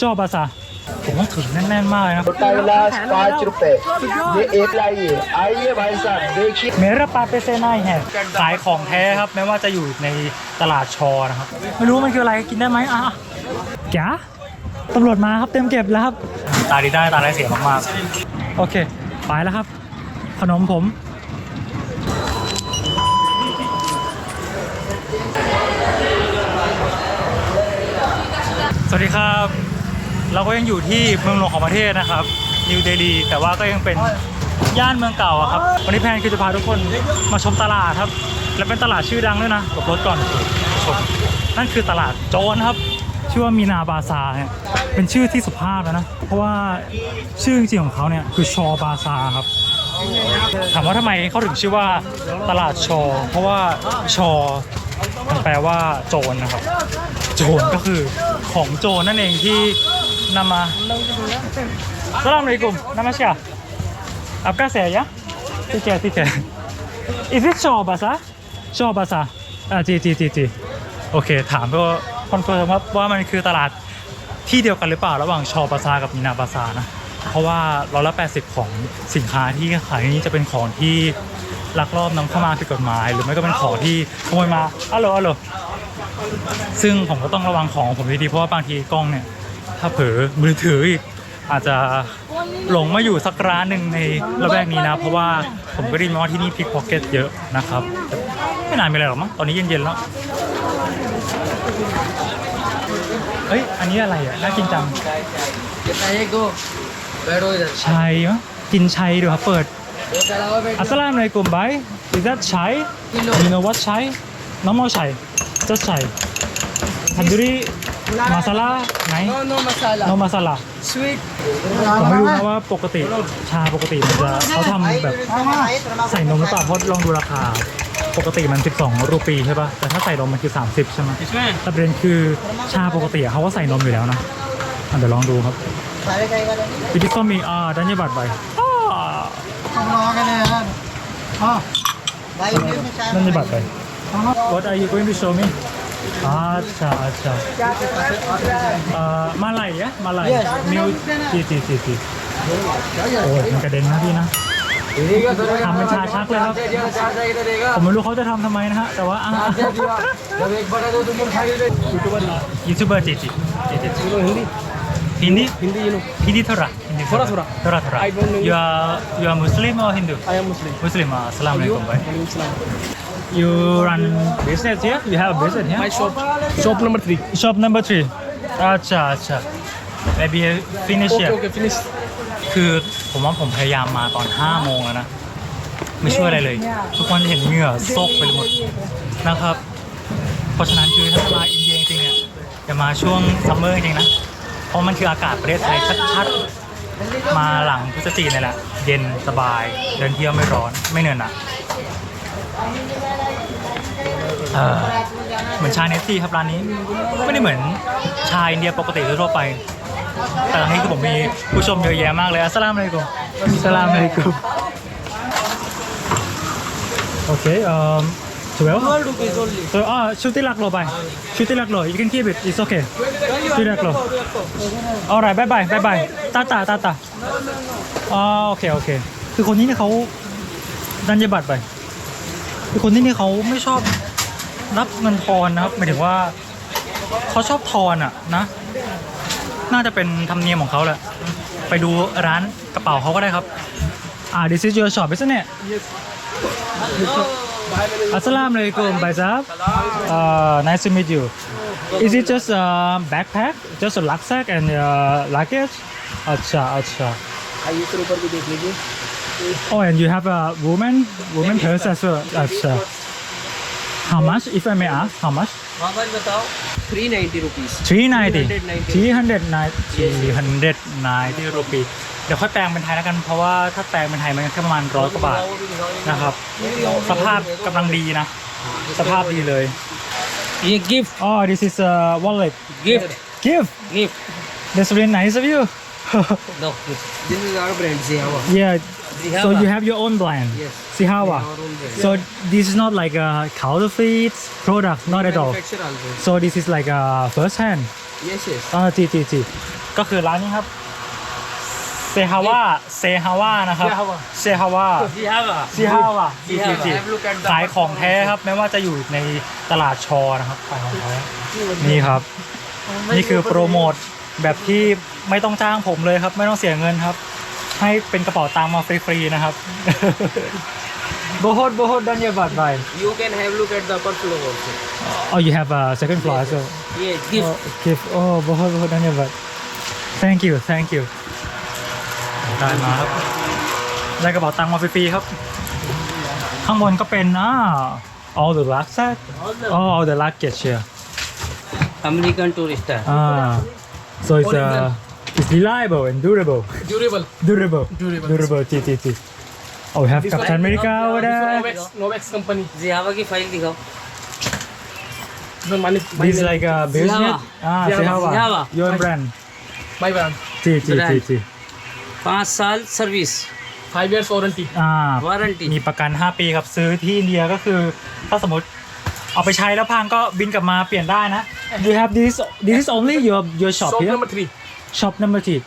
ชอบภาษาผมต้องถึงแน่นๆมากเลยนะ छोटा गिलास पाँच रुपए ये एक लाइए आइए भाई साहब देखिए เมรปาเปเซนายแฮขายของแท้ครับไม่ว่าจะอยู่ในตลาดชอนะครับ ไม่รู้มันคืออะไรกินได้ไหมอ่ะแกตำรวจมาครับเต็มเก็บแล้วครับ ตาดีได้ตาได้เสียมากๆ โอเค ไปแล้วครับ ขนมผม สวัสดีครับ เราก็ยังอยู่ที่เมืองหลวงของประเทศนะครับนิวเดลีแต่ว่าก็ยังเป็นย่านเมืองเก่าอะครับ วันนี้แพนคือจะพาทุกคนมาชมตลาดครับ และเป็นตลาดชื่อดังด้วยนะหลบรถก่อนชมนั่นคือตลาดโจรครับ ชื่อว่ามีนาบาซาเนี่ยเป็นชื่อที่สุภาพแล้วนะ เพราะว่าชื่อจริงของเขาเนี่ยคือชอบาซาครับถามว่าทำไมเขาถึงชื่อว่าตลาดชอ เพราะว่าชอมันแปลว่าโจรนะครับ โจรก็คือของโจรนั่นเองที่ นำมาสลามอะลัยกุมนามาชาอับกาเสียยะที่แกที่แก is it ชอบาซาชอบาซาอ่าจีจีจีจีโอเค ถามเพื่อคอนเฟิร์มว่าว่ามันคือตลาดที่เดียวกันหรือเปล่าระหว่างชอบาซากับมินาบาซานะเพราะว่าร้อยละ80ของสินค้าที่ขายนี้จะเป็นของที่ลักลอบนำเข้ามาผิดกฎหมาย หรือไม่ก็เป็นของที่ขโมยมาอัลโหลอัลโหลซึ่งผมก็ต้องระวังของผมดีๆเพราะว่าบางทีกล้องเนี่ย ถ้าเผลอมือถืออีกอาจจะหลงมาอยู่สักร้านหนึ่งในระแวกนี้นะ เพราะว่าผมก็ได้ินมาว่าที่นี่พิกพ็อกเก็ตเยอะนะครับ ไม่นานไปเลยหรอมั้งตอนนี้เย็นๆแล้วเอ้ยอันนี้อะไรอะน่ากินจังชัยมั้ยกินชัยดูครับเปิดอัสลามในกลุ่มไบดิซัตชัยยูโนวัตชัยน้องมอชัยจัดชัยฮันดูรี มาซาลาไหน No, masala. โนมาซาลา Sweet. ผมดูนะว่าปกติชาปกติมันจะเขาทำแบบใส่นมหรือเปล่าเพราะลองดูราคา ปกติมัน 12 รูปีใช่ป่ะ แต่ถ้าใส่นมมันคือ 30 ใช่ไหม This แต่ประเด็นคือชาปกติเขาก็ใส่นมอยู่แล้วนะเดี๋ยวลองดูครับพิธีกรมีอ่าดันยบัตรไปอ่า Bhai, ดันยบัตรไป What are you going to show me अच्छा अच्छा मलाई ya मलाई নিউ जी जी जी जी โอ้ยมันกระเด็นนะพี่นะทำเป็นชาชักเลยครับผมไม่รู้เขาจะทำทำไมนะฮะแต่ว่าอ่ะยูทูบเบอร์เจจิเจจิฮินดีฮินดีฮินดีทราทราทราทราทรา you are you are Muslim or Hindu I am Muslim Muslim อ่ะสลามเลยผมไป You run business here? You have a business here? My shop. Shop number three. Shop number three. Acha, acha. Maybe finish okay, here. Okay, finish. คือผมว่าผมพยายามมาตอน5โมงแล้วนะ ไม่ช่วยอะไรเลย ทุกคนจะเห็นเหงื่อซกไปหมดนะครับ เพราะฉะนั้นคือถ้ามาอินเดียจริงเนี่ยจะมาช่วงซัมเมอร์จริงนะ เพราะมันคืออากาศประเทศไทยชัดๆมาหลังพฤศจิกายนแหละ เย็นสบาย เดินเที่ยวไม่ร้อนไม่เหนื่อยนัก เหมือนชาเนสซี่ครับร้านนี้ ไม่ได้เหมือนชาอินเดียปกติทั่วไป แต่ร้านนี้คือผมมีผู้ชมเยอะแยะมากเลยอัสสลามอะลัยกุมสลามอะไรกูโอเคเอ่อ 12 rupees only. So, ah, Shruti Laklo, bye. Shruti Laklo, you can keep it. It's okay. Shruti Laklo. All right, bye bye, ตาตาตาตาอ๋อโอเค โอเค คือคนนี้เนี่ยเขาดันยบัตรไป คือคนที่นี่เขาไม่ชอบรับเงินทอนนะครับหมายถึงว่าเขาชอบทอนอ่ะนะ น่าจะเป็นธรรมเนียมของเขาแหละ ไปดูร้านกระเป๋าเขาก็ได้ครับ อ่า this is your shop isn't it Assalamu alaikum Baizab uh, nice to meet you Is it just a backpack just a rucksack and uh, luggage अच्छा अच्छा आइए फिर ऊपर भी देख लीजिए Oh and you have a woman woman purse as well अच्छा How much if I may ask how much वापस बताओ थ्री नाइन्टी रुपीज 390 390 390 รูปี เดี๋ยวค่อยแปลงเป็นไทยแล้วกัน เพราะว่าถ้าแปลงเป็นไทยมันก็แค่ประมาณร้อยกว่าบาทนะครับ สภาพกำลังดีนะ สภาพดีเลย ये gift Oh this is a wallet gift gift gift that's really nice of you no this is our brand Zihawa yeah Zihawa. So you have your own brand Yes. Sihawa Our own brand. so this is not like a counterfeit product not at all Manufacture also so this is like a first hand yes yes อ่าจีจีจีก็คือร้านนี้ครับเซฮาวาเซฮาวานะครับเซฮาวา Sihava. ซีฮาวาซีฮาวา Have a look at the- ขายของแท้ครับไม่ว่าจะอยู่ในตลาดชอนะครับขายของแท้นี่ครับ นี่คือโปรโมทแบบที่ไม่ต้องจ้างผมเลยครับ ไม่ต้องเสียเงินครับ ให้เป็นกระเป๋าตังค์มาฟรีๆนะครับโบโฮดโบโฮดดันยาบัตไ You can have a look at the upper floor also. Oh you have a second floor so Yes, gift. Oh, gift oh โบโฮดโบโฮดดันยาบัต thank you thank you ได้มาครับได้กระเป๋าตังค์มาฟรีๆครับ ข้างบนก็เป็นอ่า all the luggage oh all the luggage here American tourister. ah so it's uh it's reliable and durable Durable. durable Durable. durable जी जी जी oh we have Captain America over This there one Novex, Novex company. Sihava की फाइल दिखाओ. This one money, my, this is like a business ah Sihava. Sihava Sihava. your brand my brand. जी जी जी Brand. जी पाँच साल service Five years warranty. อ่า वारंटी มีประกัน 5 ปีครับ ซื้อที่อินเดียก็คือ ถ้าสมมติ เอาไปใช้แล้วพังก็บินกลับมาเปลี่ยนได้นะ you have this this is only your your shop Shop here number three. shop number three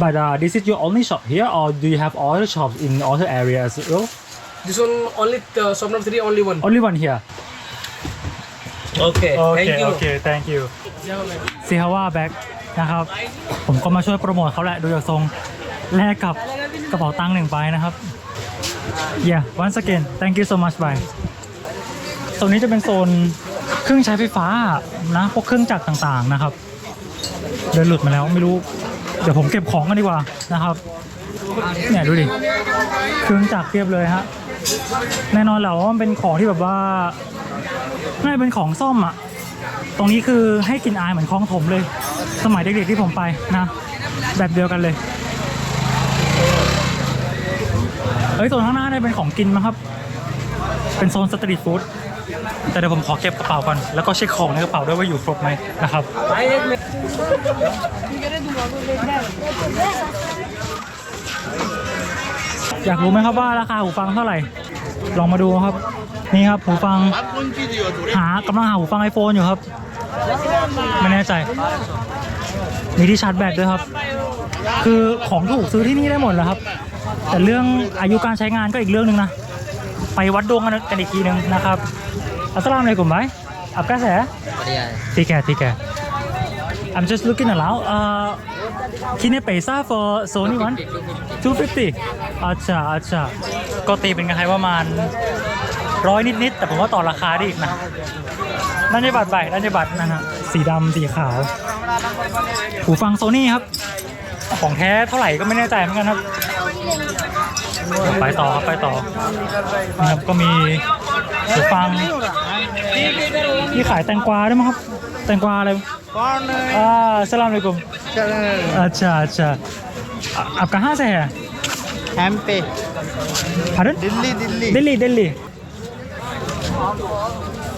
but uh, this is your only shop here or do you have other shops in other areas as well This one only uh, shop number three, only one. only one here Okay, โอเค thank you. โอเค thank you ซีฮาว่าแบ็กนะครับ ผมก็มาช่วยโปรโมทเขาแหละ ดูจากทรงแลกกับกระเป๋าตังค์หนึ่งใบนะครับ yeah once again thank you so much bye โซนนี้จะเป็นโซนเครื่องใช้ไฟฟ้านะ พวกเครื่องจักรต่างๆนะครับ เดินหลุดมาแล้วไม่รู้ เดี๋ยวผมเก็บของกันดีกว่านะครับเนี่ยดูดิเครื่องจักรเทียบเลยฮะแน่นอนแหละว่ามันเป็นของที่แบบว่าน่าจะเป็นของซ่อมอะตรงนี้คือให้กลินอายเหมือนคลองถมเลย สมัยเด็กๆที่ผมไปนะ แบบเดียวกันเลยเฮ้ยโซนข้างหน้าเนี่ยเป็นของกินมั้งครับ เป็นโซนสตรีทฟู้ดแต่เดี๋ยวผมขอเก็บกระเป๋าก่อน แล้วก็เช็คของในกระเป๋าด้วยว่าอยู่ครบไหมนะครับ อยากรู้ไหมครับว่าราคาหูฟังเท่าไหร่ ลองมาดูครับ นี่ครับหูฟัง หากำลังหาหูฟังไอโฟนอยู่ครับ ไม่แน่ใจ มีที่ชาร์จแบตด้วยครับ คือของถูกซื้อที่นี่ได้หมดแล้วครับ แต่เรื่องอายุการใช้งานก็อีกเรื่องหนึ่งนะ ไปวัดดวงกันอีกทีหนึ่งนะครับอัสลามเลยกลุ่มไหมอับกระแสตีแกตีแก I'm just looking around uh can you pay for Sony one 250 อาชาอาชาก็ตีเป็นกันใครประมาณร้อยนิดๆ แต่ผมว่าต่อราคาได้อีกนะนั่นจะบัตรใบนั่นจะบัตรนะฮะ สีดำสีขาว หูฟังโซนี่ครับ ของแท้เท่าไหร่ก็ไม่แน่ใจเหมือนกันครับ ไปต่อครับไปต่อนะครับก็มีหูฟังที่ขายแตงกวาด้วยมั้งครับ แตงกวาอะไร อ่าสลามเลยกุมअच्छा अच्छा आ- आपका कहाँ से है एम पे Pardon? दिल्ली दिल्ली ดิลลีดิลลี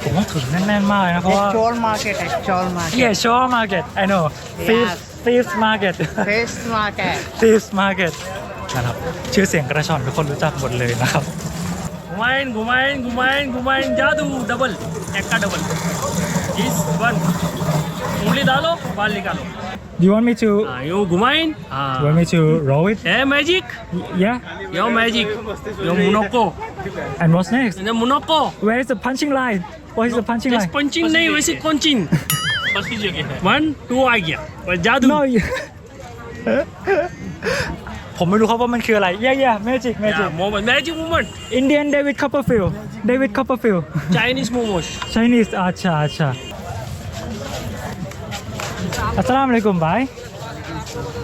ผมต้องถึงแน่นๆมากเลยนะเพราะว่า actual market actual market yeah sure market I know thieves thieves market face market thieves market นะครับชื่อเสียงกระชอนทุกคนรู้จักหมดเลยนะครับ घुमाइन घुमाइन घुमाइन घुमाइन जादू डबल एक का डबल इस वन उंगली डालो बाल निकालो Do you want me to हाँ यो घुमाइन you हाँ want me to roll it है मैजिक yeah यो मैजिक यो मुनोको and what's next ये मुनोको where is the punching line what is the punching just line punching नहीं वैसे पंचिंग बस की जगह है वन टू आ गया पर जादू no you ผมไม่รู้ครับว่ามันคืออะไร yeah yeah magic magic moment magic movement Indian David Copperfield David Copperfield Chinese momos Chinese अच्छा अच्छा अस्सलाम वालेकुम भाई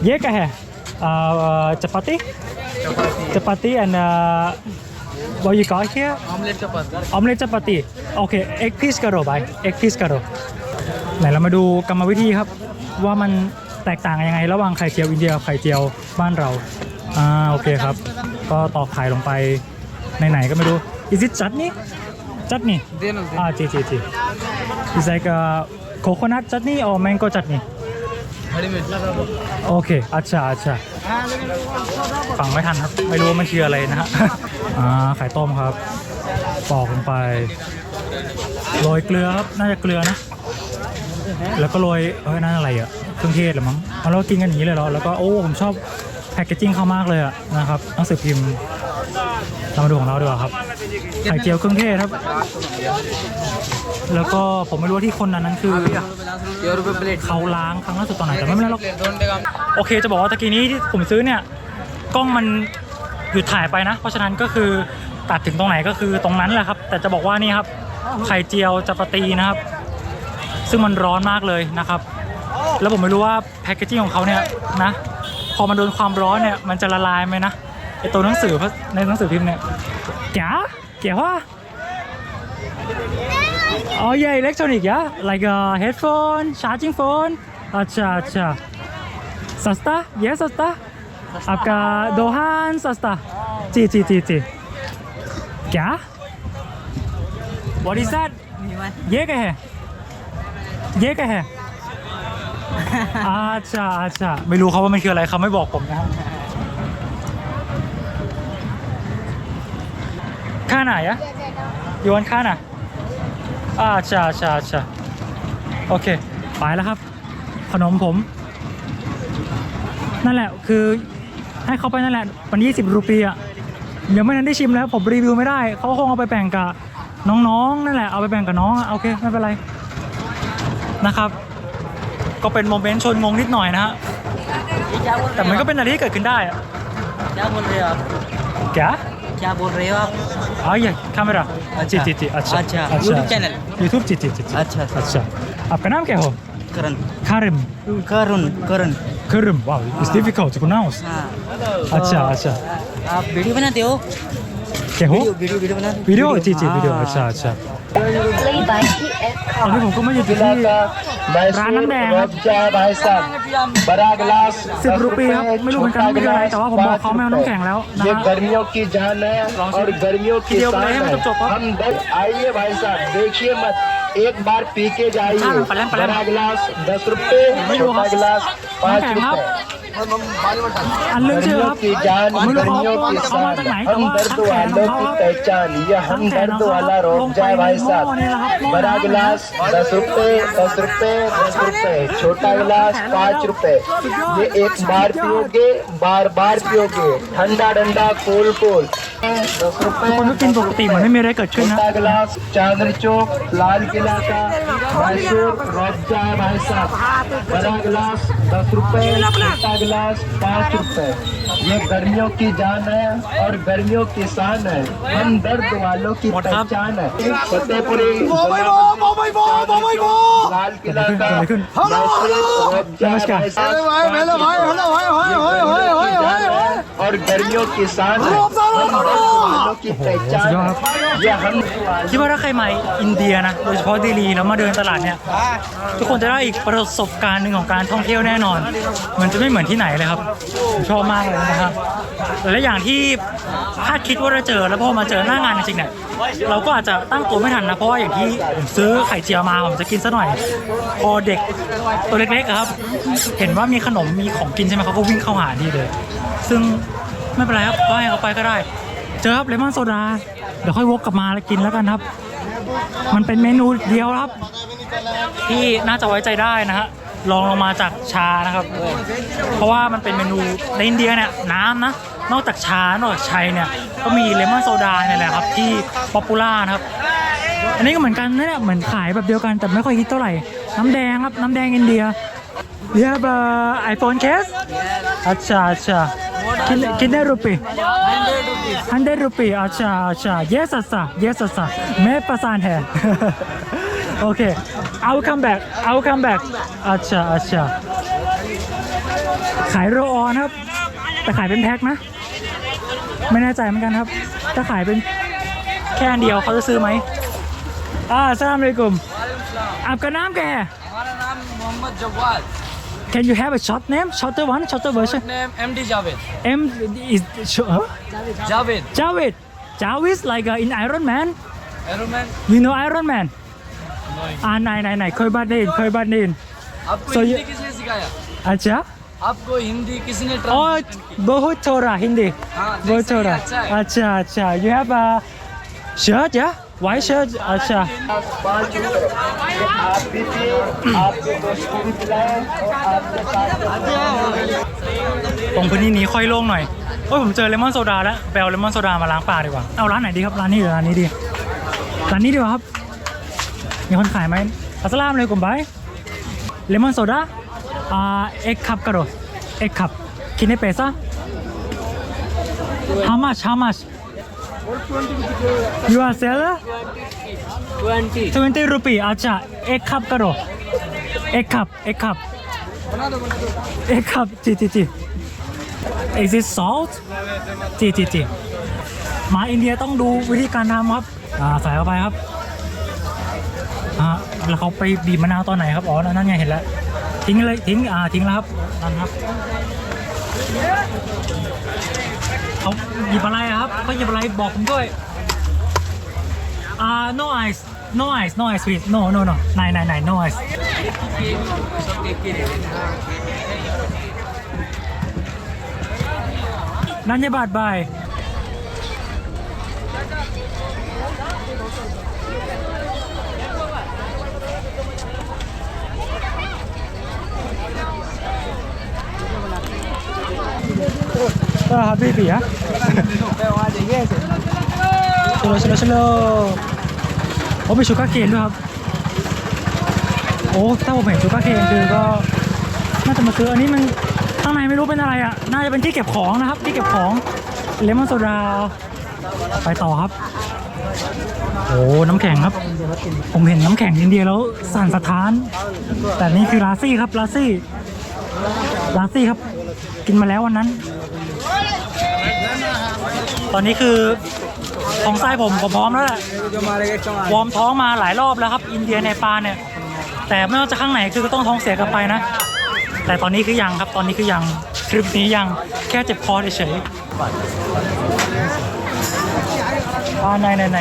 ये क्या है आ, आ, चपाती चपाती and uh, what you got here Omelette chapati. omelette chapati โอเค egg piece กระโดบาย egg piece กระโดไหนเรามาดูกรรมวิธีครับ ว่ามันแตกต่างยังไง ระหว่างไข่เจียวอินเดียกับไข่เจียวบ้านเรา อ่าโอเคครับ ก็ตอกไข่ลงไปในไหนๆก็ไม่รู้ is it chutney chutney देना Ah, जी जी जी It's like a coconut chutney or mango chutney Ready made. โอเคอัชาอัชาฟังไม่ทันครับ ไม่รู้ว่ามันคืออะไรนะฮะอ่าไข่ต้มครับ ปอกลงไป โรยเกลือครับ น่าจะเกลือนะ แล้วก็โรยเอ้ยนั่นอะไรอะ เครื่องเทศหรือมั้งเรากินกันอย่างนี้เลยเหรอ แล้วก็โอ้ ผมชอบแพคเกจิ้งเขามากเลยอะนะครับหนังสือพิมพ์ เรามาดูของเราดีกว่าครับไข่เจียวเครื่องเทศครับ แล้วก็ผมไม่รู้ว่าที่คนนั้นนั้นคือเขาล้างครั้งล่าสุดตอนไหนแต่ไม่เป็นไรหรอกโอเค จะบอกว่าตะกี้นี้ที่ผมซื้อเนี่ยกล้องมันหยุดถ่ายไปนะ เพราะฉะนั้นก็คือตัดถึงตรงไหนก็คือตรงนั้นแหละครับ แต่จะบอกว่านี่ครับไข่เจียวจะปาตีนะครับ ซึ่งมันร้อนมากเลยนะครับ แล้วผมไม่รู้ว่าแพคเกจิ้งของเขาเนี่ยนะ พอมันโดนความร้อนเนี่ยมันจะละลายไหมนะ ไอตัวหนังสือในหนังสือพิมพ์เนี่ยจ๋าเจ๋ว่าอ๋อเย่อิเล็กทรอนิกส์ยะ like a headphone charging phone อาชาชาสัสตาเยสัสตาอากาโดฮันสัสตาจีจีจีจีจ๋า what is that เย่แกัเหรอเย่แกัเหรออาชาอาชาไม่รู้เขาว่ามันคืออะไรเขาไม่บอกผมนะครับ ค่าไหนอะยวนค่าไหน อาชาชาชาโอเค ไปแล้วครับ ขนมผม นั่นแหละคือให้เขาไปนั่นแหละมัน20 รูปีอะเดี๋ยวไม่นั้นได้ชิมแล้ว ผมรีวิวไม่ได้ เขาคงเอาไปแบ่งกับน้องๆนั่นแหละเอาไปแบ่งกับน้องอะโอเคไม่เป็นไรนะครับ ก็เป็นโมเมนต์ชนงงนิดหน่อยนะฮะแต่มันก็เป็นอะไรที่เกิดขึ้นได้อะ क्या बोल रहे हो आप แก क्या बोल रहे हो आप อ๋อ ये कैमरा जी जी जी अच्छा. अच्छा, YouTube channel? YouTube जी जी जी जी अच्छा, अच्छा। अच्छा आपका नाम क्या हो? करण. Karim करुण करण. Karim wow it's difficult to pronounce. हाँ. अच्छा अच्छा. आप वीडियो बनाते हो? क्या हो? वीडियो वीडियो बनाते हो? वीडियो जी जी वीडियो हाँ। अच्छा अच्छा. ตอนนี้ผมก็ไม่อยู่ที่ร้านน้ำแดงครับสิบรูปีครับไม่รู้เหมือนกันไม่รู้อะไรแต่ว่าผมบอกเขาแมวน้ำแข็งแล้วนะฮะลองชิมเดียวไปให้มันจบๆครับ एक बार पी के जाइए। बड़ा गिलास दस रुपए छोटा गिलास पाँच रुपए। की जान की हम दर्द वालों की पहचान यह हम दर्द वाला रोक जाए भाई साहब। बड़ा गिलास दस रुपए दस रुपए दस रुपए छोटा गिलास पाँच रुपए। ये एक बार पियोगे बार बार पियोगे। ठंडा डंडा कोल कोल। दस रुपए छोटा गिलास चांदनी चौक लाल किला। भाई साहब बड़ा गिलास दस रुपये छोटा गिलास पाँच रुपए। ये गर्मियों की जान है और गर्मियों की शान है हम दर्द वालों की मोटा। पहचान है फतेहपुरी लाल किला का मैसूर रोजा है भाई साहब और गर्मियों की शान है हम दर्द वालों की पहचान है ये हम คิดว่าถ้าใครมาอินเดียนะ โดยเฉพาะเดลีแล้วมาเดินตลาดเนี่ย ทุกคนจะได้อีกประสบการณ์หนึ่งของการท่องเที่ยวแน่นอน มันจะไม่เหมือนที่ไหนเลยครับผมชอบมากเลยนะ ครับและอย่างที่คาดคิดว่าจะเจอแล้วพอมาเจอหน้างานจริงๆเนี่ยเราก็อาจจะตั้งตัวไม่ทันนะเพราะว่าอย่างที่ผมซื้อไข่เจียวมาผมจะกินซะหน่อย พอเด็กตัวเล็กๆอะครับ เห็นว่ามีขนมมีของกินใช่ไหมเขาก็วิ่งเข้าหาที่เลย ซึ่งไม่เป็นไรครับก็ให้เขาไปก็ได้ เจอครับเลมอนโซดาเดี๋ยวค่อยวกกลับมาแล้วกินแล้วกันครับ มันเป็นเมนูเดียวครับ ที่น่าจะไว้ใจได้นะฮะ ลองลงมาจากชานะครับ เพราะว่ามันเป็นเมนูในอินเดียเนี่ยน้ำนะ นอกจากชานอกจากชัยเนี่ยก็มีเลมอนโซดาเนี่ยแหละครับที่ป๊อปปูล่านะครับ อันนี้ก็เหมือนกันนะเนี่ยเหมือนขายแบบเดียวกันแต่ไม่ค่อยฮิตเท่าไหร่ น้ำแดงครับ น้ำแดงอินเดีย You have a iPhone case? अच्छा अच्छा कितने कितने रुपए हंड्रेड रुपये अच्छा अच्छा ये सस्ता ये सस्ता मैं पसंद है okay I will come back I will come back अच्छा अच्छाขายโรลออนครับ แต่ขายเป็นแพ็คนะ ไม่แน่ใจเหมือนกันครับ ถ้าขายเป็นแค่อันเดียวเขาจะซื้อไหมอ่าสลามอะลัยกุมอับกาน้ำแก हमारा नाम Mohammed Jawad Can you have a short name shorter one shorter version name M D Javed M is huh? Javed Javed Javed like uh, in Iron Man एरोमैन You know Iron Man อ่าไหนไหนไหนเคยบ้านดินเคยบ้านดิน आपको So हिंदी you- किसने सिखाया अच्छा आपको हिंदी किसने और बहुत थोड़ा हिंदी हाँ, बहुत जैसे ही थोड़ा अच्छा है। अच्छा अच्छा you have a shirt yeah white shirt อาชา पाँच रुपए ये आप भी पिए आपके दोस्त को भी पिलाएं और आपके साथ ตรงพื้นที่นี้ค่อยโล่งหน่อยโอ้ยผมเจอเลมอนโซดาแล้วไปเอาเลมอนโซดามาล้างปากดีกว่า เอาร้านไหนดีครับ ร้านนี้หรือร้านนี้ดี ร้านนี้ดีกว่าครับ มีคนขายไหมอัสสลามเลยกุมบายเลมอนโซดาอ่าเอ็กคัพกระโดเอ็กคัพคิดในเปซ่า how much how much you are seller 20 rupee อาจารย์เอ็กคัพกระโดเอ็กคัพเอ็กคัพเอ็กคัพจีจีจี is it salt จีจีจีมาอินเดียต้องดูวิธีการทำครับอ่าใส่เข้าไปครับ อ่าแล้วเขาไปบีบมะนาวตอนไหนครับ อ๋อ นั่นไงเห็นแล้ว ทิ้งเลยทิ้ง อ่า ทิ้งแล้วครับ นั่นครับเขาหยิบอะไรครับเขาหยิบอะไรบอกผมด้วย อ่า no ice no ice no ice please no no no นายนายนาย no ice นันยบาทบาย habibi ya. Slow slow slow โอ้มีชูการ์เคนด้วยครับ โอ้ถ้าผมเห็นชูการ์เคนคือก็น่าจะมาซื้ออันนี้มันข้างในไม่รู้เป็นอะไรอะ น่าจะเป็นที่เก็บของนะครับ ที่เก็บของเลมอนโซดาไปต่อครับ โอ้น้ำแข็งครับ ผมเห็นน้ำแข็งอินเดียแล้วสั่นสะท้าน แต่นี่คือลาซี่ครับลาซี่ลาซี่ครับ กินมาแล้ววันนั้น ตอนนี้คือท้องไส้ผมผมพร้อมแล้วแหละวอร์มท้องมาหลายรอบแล้วครับ อินเดียในปาลเนี่ย แต่ไม่ว่าจะข้างไหนคือก็ต้องท้องเสียกลับไปนะ แต่ตอนนี้คือยังครับ ตอนนี้คือยังทริปนี้ยังแค่เจ็บคอเฉยๆอ่าไหนไหนไหน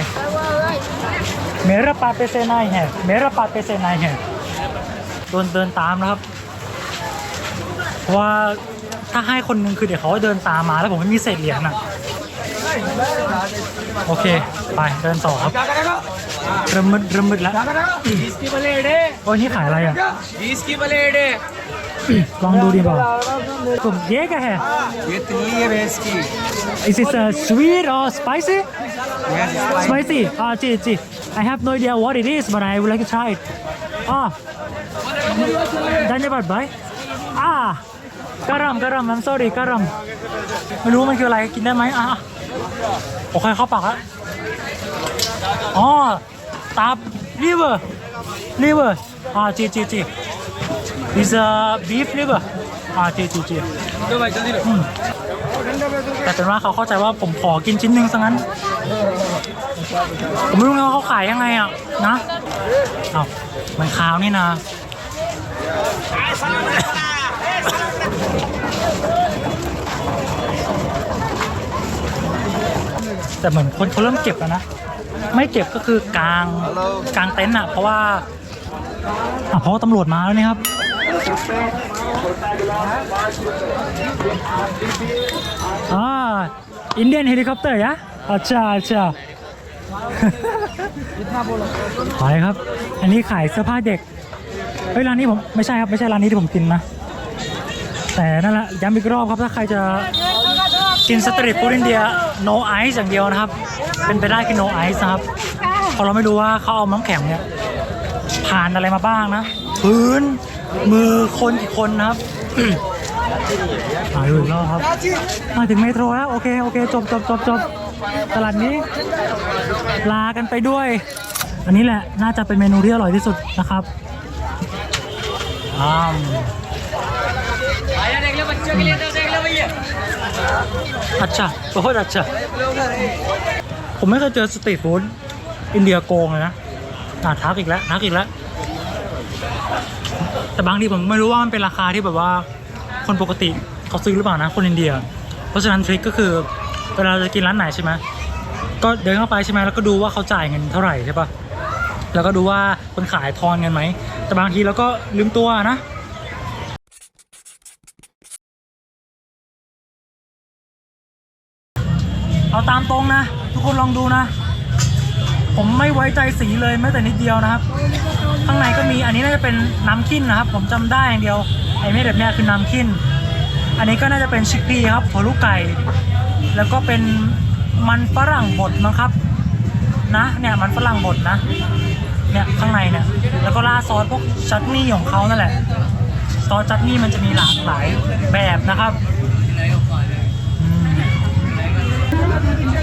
เมราปาเปเซนายแฮเมราปาเปเซนายแฮโดนเดินตามนะครับ เพราะว่าถ้าให้คนหนึงคือเดี๋ยวเขาเดินตามมาแล้วผมไม่มีเศษเหรียญนะโอเค ไปเดินต่อครับเริ่มมืดเริ่มมืดแล้ว इसकी प्लेट है โอ้ยนี่ขายอะไรอ่ะ इसकी प्लेट है ลองดูดีกว่ากลุ่มเยกะแฮ ये तिल्ली है भैंस की Is it uh, sweet or spicy? Spicy. Ah, gee, gee. I have no idea what it is, but I would like to try it. Ah. Dhanyabad, bhai. Ah. กระรำกระรำน้ำโซดีกระรำไม่รู้มันคืออะไรกินได้ไหมอะโอเคเข้าปากแล้วอ๋อตับลิเวอร์ลิเวอร์อ่าจีจีจี is a beef liver อ่าจีจีจีแต่เป็นว่าเขาเข้าใจว่าผมขอกินชิ้นหนึ่งซะงั้น ผมไม่รู้นะเขาขายยังไงอะนะเอ้ามันขาวนี่นะ แต่เหมือนคนเขาเริ่มเก็บแล้วนะ ไม่เก็บก็คือกลางกลางเต็นท์อะ เพราะว่าอะเพราะว่าตำรวจมาแล้วนี่ครับ อ่าอินเดียนเฮลิคอปเตอร์ยะอาชาอาชาไปครับ อันนี้ขายเสื้อผ้าเด็ก เฮ้ยร้านนี้ผมไม่ใช่ครับ ไม่ใช่ร้านนี้ที่ผมกินนะ แต่นั่นแหละย้ำอีกรอบครับถ้าใครจะ กินสตรีทฟู้ดอินเดีย no ice อย่างเดียวนะครับ เป็นไปได้คือ no ice นะครับเพราะเราไม่รู้ว่าเขาเอาน้ำแข็งเนี่ยผ่านอะไรมาบ้างนะ พื้น มือคนกี่คนนะครับมาดูอีกรอบครับ มาถึงเมโทรแล้ว โอเค โอเค จบจบจบจบตลาดนี้ ลากันไปด้วย อันนี้แหละ น่าจะเป็นเมนูที่อร่อยที่สุดนะครับอ้าม आया देख लो बच्चों के लिए तो देख लो भैया อัจฉะโอ้โหอัจฉะผมไม่เคยเจอสตรีทฟู้ดอินเดียโกงเลยนะอ่าทักอีกแล้วทักอีกแล้ว แต่บางทีผมไม่รู้ว่ามันเป็นราคาที่แบบว่า คนปกติเขาซื้อหรือเปล่านะ คนอินเดีย เพราะฉะนั้นทริคก็คือ เวลาเราจะกินร้านไหนใช่ไหมก็เดินเข้าไปใช่ไหมแล้วก็ดูว่าเขาจ่ายเงินเท่าไหร่ใช่ปะแล้วก็ดูว่าคนขายทอนเงินไหม แต่บางทีเราก็ลืมตัวนะ เอาตามตรงนะ ทุกคนลองดูนะ ผมไม่ไว้ใจสีเลยแม้แต่นิดเดียวนะครับ ข้างในก็มีอันนี้น่าจะเป็นน้ำขิ้นนะครับ ผมจำได้อย่างเดียวไอ้เม็ดแบบนี้คือน้ำขิ้น อันนี้ก็น่าจะเป็นชิคพีครับหัวลูกไก่ แล้วก็เป็นมันฝรั่งบดมั้งครับ นะเนี่ยมันฝรั่งบดนะเนี่ยข้างในเนี่ยแล้วก็ราดซอสพวกชัตนี่ของเขานั่นแหละซอสชัตนี่มันจะมีหลากหลายแบบนะครับ ¡Vamos!